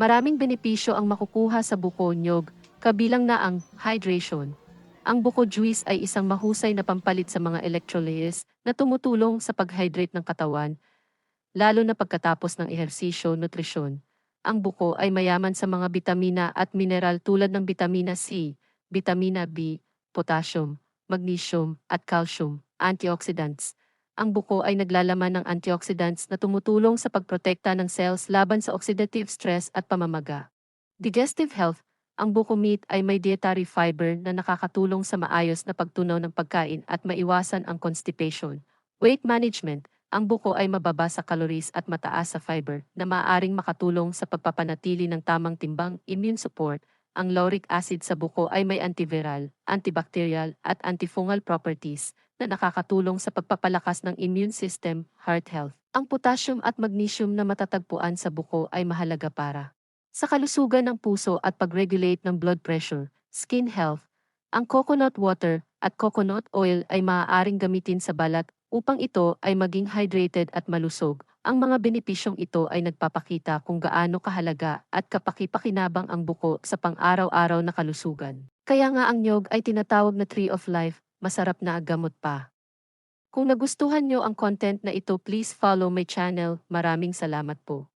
Maraming benepisyo ang makukuha sa buko nyog, kabilang na ang hydration. Ang buko juice ay isang mahusay na pampalit sa mga electrolytes na tumutulong sa pag-hydrate ng katawan, lalo na pagkatapos ng ehersisyo nutrisyon. Ang buko ay mayaman sa mga bitamina at mineral tulad ng bitamina C, bitamina B, potassium, magnesium, at calcium, antioxidants. Ang buko ay naglalaman ng antioxidants na tumutulong sa pagprotekta ng cells laban sa oxidative stress at pamamaga. Digestive health, ang buko meat ay may dietary fiber na nakakatulong sa maayos na pagtunaw ng pagkain at maiwasan ang constipation. Weight management, ang buko ay mababa sa calories at mataas sa fiber na maaaring makatulong sa pagpapanatili ng tamang timbang, immune support. Ang lauric acid sa buko ay may antiviral, antibacterial at antifungal properties na nakakatulong sa pagpapalakas ng immune system, heart health. Ang potassium at magnesium na matatagpuan sa buko ay mahalaga para sa kalusugan ng puso at pag-regulate ng blood pressure, skin health. Ang coconut water at coconut oil ay maaaring gamitin sa balat upang ito ay maging hydrated at malusog. Ang mga benepisyong ito ay nagpapakita kung gaano kahalaga at kapakipakinabang ang buko sa pang-araw-araw na kalusugan. Kaya nga ang nyog ay tinatawag na tree of life, masarap na gamot pa. Kung nagustuhan nyo ang content na ito please follow my channel, maraming salamat po.